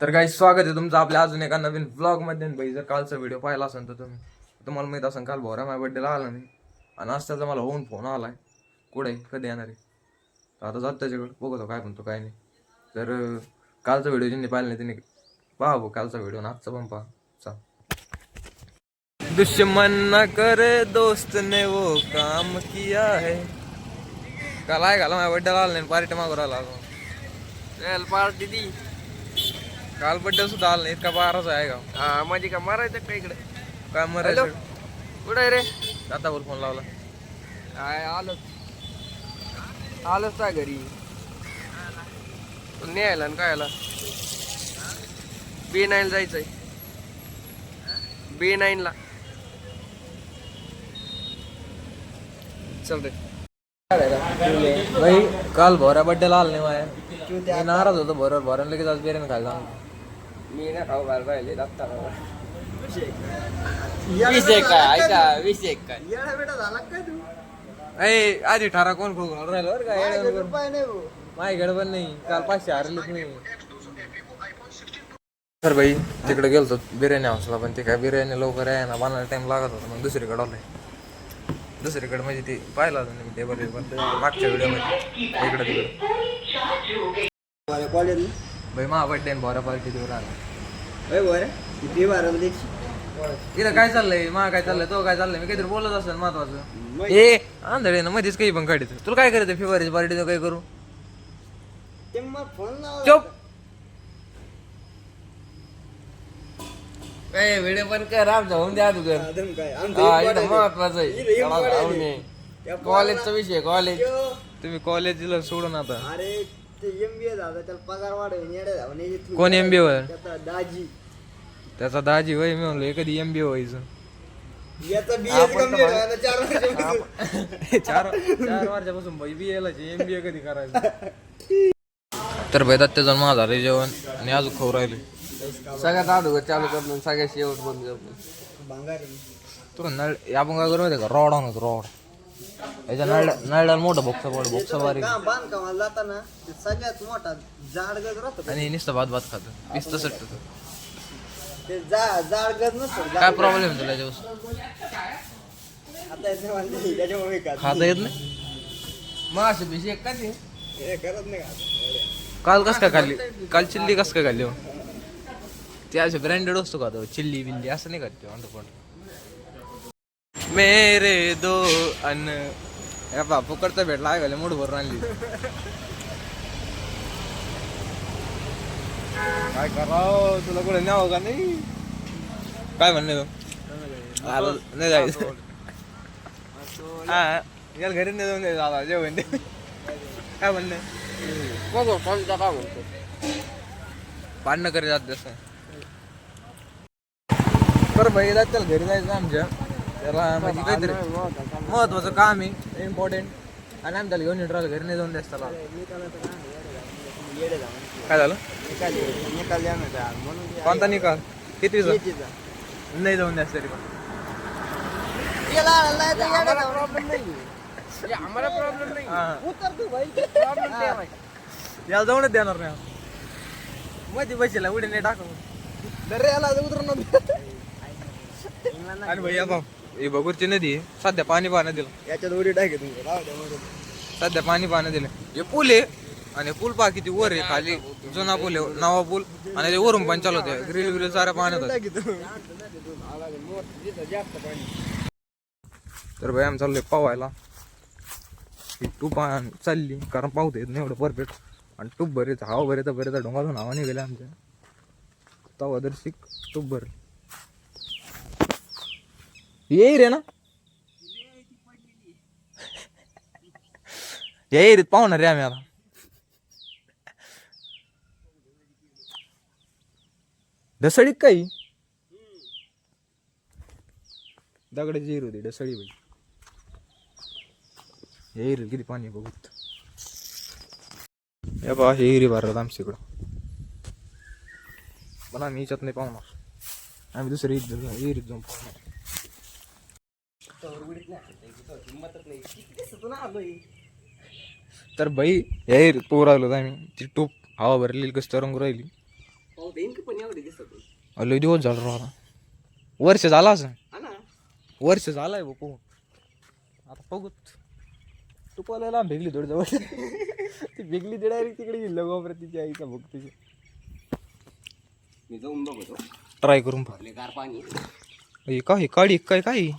तर काही स्वागत आहे तुमचं आपल्या अजून एका नवीन ब्लॉगमध्ये. भाई जर कालचा व्हिडिओ पाहिला असेल तर तुम्ही तुम्हाला माहीत असेल काल भोरा माझ्या बड्डेला आला नाही आणि आज त्याचा मला होऊन फोन आलाय. कुठे कधी येणार आहे? आता जात त्याच्याकडे बघतो काय म्हणतो काय नाही. तर कालचा व्हिडिओ ज्यांनी पाहिला नाही त्यांनी पहा भाऊ कालचा व्हिडिओ आणि आजचा पण पहा. चा दुश्मन न करे दोस्त ने वो काम किया है. काल आहे घाला माझ्या बड्डेला आला नाही पार्टी मागून आला चल पार्टी दी. काल बड्डे सुद्धा आला नाही इतका बाराचा आहे का? हा माझी का मारायचं का इकडे? काय मरायचं? कुठं आहे रे? आता बोल फोन लावला. काय आलोच. आलोच का घरी? न्यायला आणि काय आला बी नाईन जायचंय. बी नाईन ला. चल रे. भाई काल भोऱ्या बड्डेला आला नाही माझ्या मी नाराज होतो भोर भोऱ्याला लगेच आज बिर्याणी खायला. मी ना खाऊ राहिले दत्ता वीस एक काय ऐका वीस एक काय ए आधी ठरा कोण खोक राहिलो बरं का येड्यावर. माझ्याकडे पण नाही काल पाचशे हरलेच नाही तर भाई तिकडे गेलतो बिर्याणी हाऊसला पण ते काय बिर्याणी लवकर आहे ना बनायला टाइम लागत होता मग दुसरीकडे आलोय दुसरीकडे म्हणजे ते पाहिलं होतं मी टेबल मागच्या व्हिडिओमध्ये इकडे तिकडे कॉलेज भाई मा बड्डे भोऱ्या पार्टी देऊ राहिला बरं? किती बारा इथं काय चाललंय? मा काय चाललंय? तो काय चाललंय? मी काहीतरी बोलत असेल महत्वाचं. ए आंधळे ना मध्येच काही पण काढित तुला काय करायचं? फेब्रुवारीची पार्टी काय करू? ते मग फोन लाव. चुप! व्हिडिओ पण कर आमचा होऊन द्या तू कर अजून काय? हा आमचं इथं महत्वाचं आहे. इथं important आहे. त्या कॉलेजचा विषय कॉलेज तुम्ही कॉलेजला सोडून आता. अरे ते एमबीए झालं त्याला पगार येडे कोण MBA वर? त्याचा दाजी. त्याचा दाजी वय मी म्हणलो कधी एम बी व्हायचं. याचा कंप्लीट व्हायला चार वर्ष चार चार वर्षापासून भाई बी एला एम बी ए कधी करायचं? तर भेटात त्याचा माझा रे जेवण आणि अजून खाऊ राहिले. सगळ्यात अगोदर चालू करणं सगळ्यात शेवट बंद करणं. भांगार तुला नळ आपण काय करू माहिती का? रॉड आणत रॉड याच्या नळ नळाला मोठा बोक्सा पड बोक्सा बारीक काम बांधकामाला जाताना ते सगळ्यात मोठा जाड गज राहतो आणि नुसतं भात भात खातं. पिस्त सट्ट ते जा जाड गज नसतो काय प्रॉब्लेम तुला याच्यापासून? आता येते म्हणते त्याच्यामुळे मी खात खाता येत नाही? मासे बिशे का ते हे करत नाही काल कस काय खाल्ली? काल चिल्ली कस काय खाल्ली हो? ते असे ब्रँडेड वस्तू खातो चिल्ली बिल्ली असं नाही खात अंडरपॉट मेरे दो अन या बा फुकटचा भेटला आहे मूड भरून आणली. काय करावं? तुला कुठे न्यावं का नाही? काय म्हणणे तू? आलो नाही जायचं. हा याला घरी नाही जाऊन द्यायचं आता जेवण दे. काय म्हणणे बघू कोणता का म्हणतो भांडणं करी जात तसं बरं भाई जात त्याला घरी जायचं आमच्या. त्याला म्हणजे काहीतरी महत्वाचं काम आहे इम्पॉर्टंट आणि आम्ही त्याला घेऊन राहिलो घरी नाही जाऊन द्यास त्याला. काय झालं? निकाल कोणता निकाल? किती. नाही जाऊन द्यास तरी पण. याला जाऊनच देणार नाही मध्ये बसेला उडी नाही टाकू दर्रे याला उतरून आणि भैया भाऊ ही भगूरची नदी आहे. सध्या पाणी पाहणं दिलं. याच्यात उडी टाके तुम्ही राहू द्या मरून. सध्या पाणी पाहणं दिलं. हे पूल आहे आणि पूल पहा किती वर आहे खाली जुना पूल आहे नवा पूल. आणि ते वरून पण चालवते ग्रिल ग्रिल साऱ्या पाण्यात आहे. टाकी तू. तर भाई आम्ही चाललोय पावायला. ही टूप आण- चालली. कारण पावते येत नाही एवढं परफेक्ट आणि टूप भरेच हवा भरेचा भरेचा डोंगातून हवा निघाल्या आमच्या. तवा दर्शिक टूप भर येई रे ना. या एरीत पाहुणार रे आम्ही आता. ढसळीत काही दगडाची हिर होती ढसळी बाई. येईल किती पाणी बघूत. या बा हे हिरी भरतात आमच्या इकडं. पण आम्ही याच्यात नाही पाहणार. आम्ही दुसरी हिरीत जाऊन पाहणार. तर बाई हे पोर आलो आम्ही ती टूप हवा भरलेली कशी तरंग राहिली. लय दिवस झाला राव आता. वर्ष झाला असं हा ना. वर्ष झालाय बघ पोहून आता बघू. तू पोलायला भेगली थोडी जवळ. ती भेगली ती डायरेक्ट तिकडे गेली. गोबऱ्या तिच्या आईचा बघ तुझी मी जाऊन बघतो. ट्राय करून गार पाणी. हे काय काढी काय काय?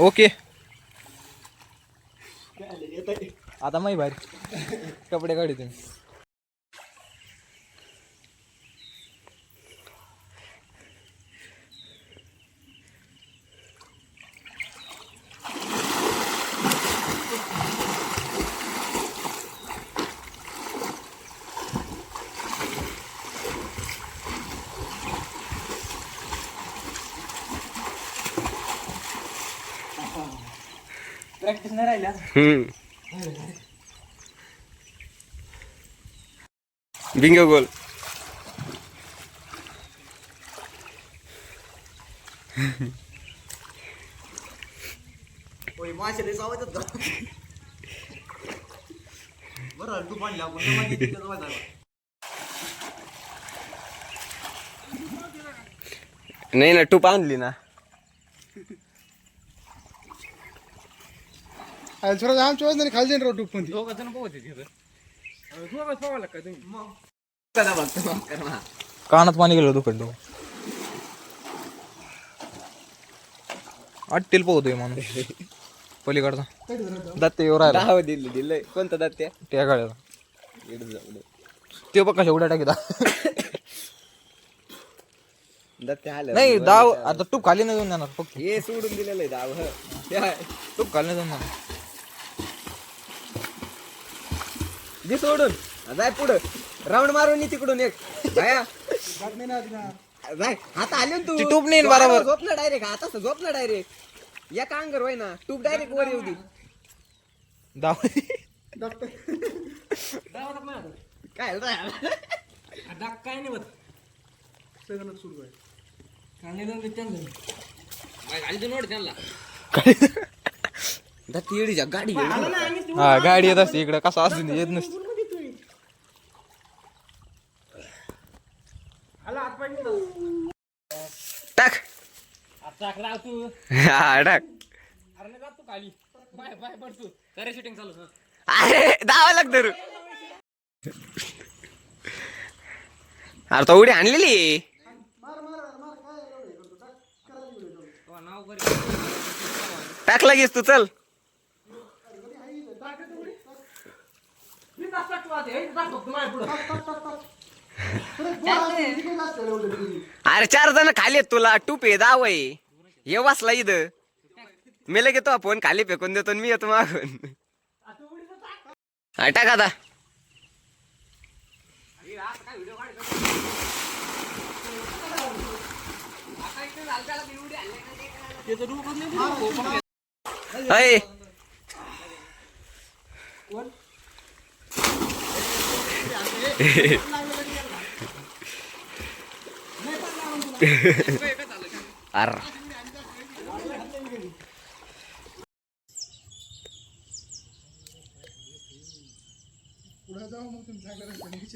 ओके. आता माही भारी कपडे काढी तुम्ही. प्रॅक्टिस नाही राहिल्या. बिंग गोल. बरं तू पाणी. नाही ना टूप आणली ना. आमच्या वजनाने खाली जाईन टूप पण ती. कानात पाणी गेलं दुखंड अट्टील पोहतोय माणूस. पलीकडचा. दत्त येऊ राहिला. दहा दिलं दिलंय. कोणतं दात्या त्या गाड्याला. इकडं जाऊ दे. ते बघ कशा उड्या टाकीदा दात्या आलं नाही दाव आता तूप खाली नाही जाऊन जाणार फक्त. हे सोडून दिलेलं आहे दाव हं. आहे. तूप खाली नाही जाऊन जाणार. दे सोडून. जाय पुढं. राऊंड मारून ये तिकडून एक. जाया जाय आता आले ना तू. ती टूप नेईन तू बरोबर. आल्यावर झोप ना डायरेक्ट आता झोप ना डायरेक्ट या कांगर होय ना टूप डायरेक्ट वर येऊ दे. दाव काय झालं? दाती येडीच्या गाडी घेऊन. हा गाडी येत असते इकडे. कसं असून येत नसते. टाक. हा टाक. अरे दावा लागत रे. अरे तो उडी आणलेली टाक लगेच तू चल. अरे चार जण खाली आहेत तुला टूप आहे दाव आहे. ये वाचला इथं. मी लगे तो फोन खाली फेकून देतो आणि मी येतो मागून. हा टाक आता. अय अर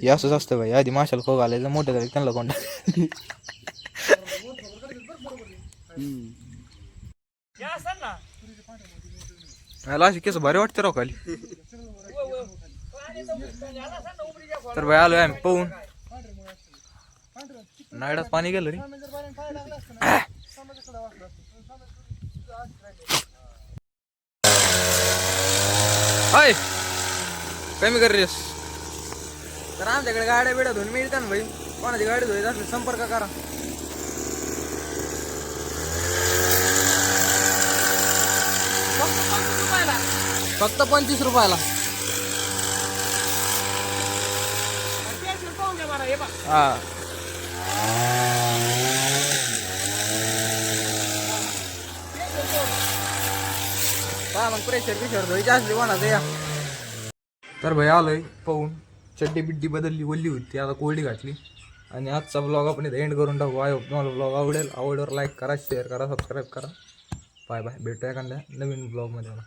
हे असंच असतं भाई आधी माशाला खो घालायचं मोठं झालं त्यांना कोंडा. ह्याला अशी केस भारी वाटते राव खाली. तर भाई आलोय आम्ही पाहून. नायडात पाणी गेलं रे. हाय. कमी कर रेस तर आमच्याकडे गाड्या बिड्या धुवून मिळतात ना भाई. कोणाची गाडी धुवायची असली संपर्क करा. फक्त पंचवीस रुपयाला. हां. पहा मग प्रेशर बिशर धुवायची असली कोणाचं या. तर भाई आलोय पाहून. चड्डी बिड्डी बदलली ओल्ली होती. आता कोरडी घातली. आणि आजचा ब्लॉग आपण एंड करून टाकू. आय तुम्हाला ब्लॉग आवडेल. आवडवर लाईक करा शेअर करा सबस्क्राईब करा. बाय बाय भेटूया एखाद्या नवीन ब्लॉगमध्ये मला